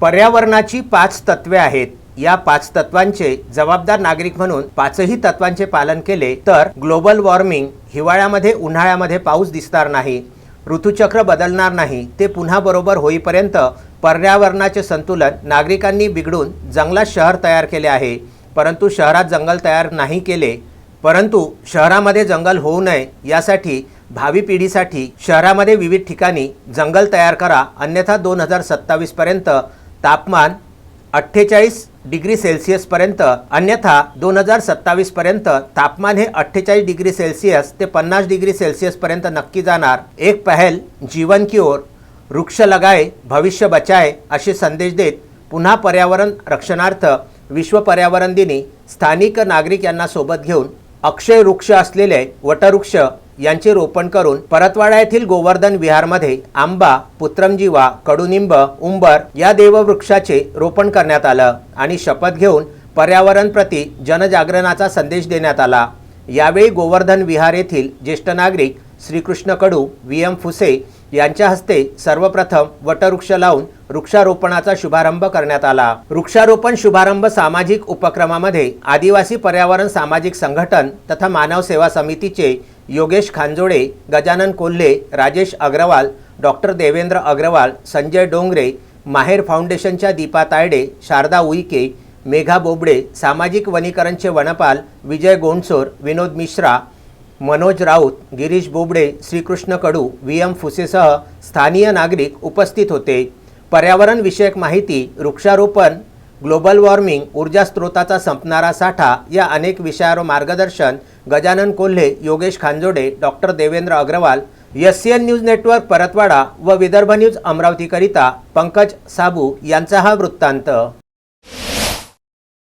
पर्यावरणाची पाच तत्वे आहेत. या पाच तत्वांचे जबाबदार नागरिक म्हणून पाचही तत्वांचे पालन केले तर ग्लोबल वॉर्मिंग हिवाळ्यामध्ये उन्हाळ्यामध्ये पाऊस दिसणार नाही. ऋतुचक्र बदलणार नाही. ते पुन्हा बरोबर होईपर्यंत पर्यावरणाचे संतुलन नागरिकांनी बिघडून जंगलात शहर तयार केले आहे. परंतु शहरात जंगल तयार नाही केले. परंतु शहरामध्ये जंगल होऊ नये यासाठी भावी पिढीसाठी शहरामध्ये विविध ठिकाणी जंगल तयार करा. अन्यथा दोन हजार सत्तावीसपर्यंत तापमान अठ्ठेचाळीस डिग्री सेल्सिअसपर्यंत अन्यथा दोन हजार सत्तावीसपर्यंत तापमान हे अठ्ठेचाळीस डिग्री सेल्सिअस ते पन्नास डिग्री सेल्सिअसपर्यंत नक्की जाणार. एक पहल जीवन की ओर वृक्ष लगाए भविष्य बचाए असे संदेश देत पुन्हा पर्यावरण रक्षणार्थ विश्व पर्यावरण दिनी स्थानिक नागरिक यांना सोबत घेऊन अक्षय वृक्ष असलेले वटवृक्ष यांचे रोपण करून परतवाडा येथील गोवर्धन विहारमध्ये आंबा पुत्रमजीवा कडुनिंब उंबर या देववृक्षाचे रोपण करण्यात आलं आणि शपथ घेऊन पर्यावरण प्रती जनजागरणाचा संदेश देण्यात आला. यावेळी गोवर्धन विहार येथील ज्येष्ठ नागरिक श्रीकृष्ण कडू व्ही. एम. फुसे यांच्या हस्ते सर्वप्रथम वटवृक्ष लावून वृक्षारोपणाचा शुभारंभ करण्यात आला. वृक्षारोपण शुभारंभ सामाजिक उपक्रमामध्ये आदिवासी पर्यावरण सामाजिक संघटन तथा मानव सेवा समितीचे योगेश खांजोडे गजानन कोल्हे राजेश अग्रवाल डॉक्टर देवेंद्र अग्रवाल संजय डोंगरे माहेर फाउंडेशनच्या दीपा तायडे शारदा उईके मेघा बोबडे सामाजिक वनीकरणचे वनपाल विजय गोंडसोर विनोद मिश्रा मनोज राऊत गिरीश बोबडे श्रीकृष्ण कडू व्ही एम फुसेसह स्थानीय नागरिक उपस्थित होते. पर्यावरण विषयक माहिती वृक्षारोपण ग्लोबल वॉर्मिंग ऊर्जा स्रोताचा संपणारा साठा या अनेक विषयावर मार्गदर्शन Gajanan Kolhe Yogesh Khanjode doctor Devendra Agrawal S C N news network Paratwada व विदर्भ न्यूज अमरावतीकरिता पंकज साबू यांचा हा वृत्तांत.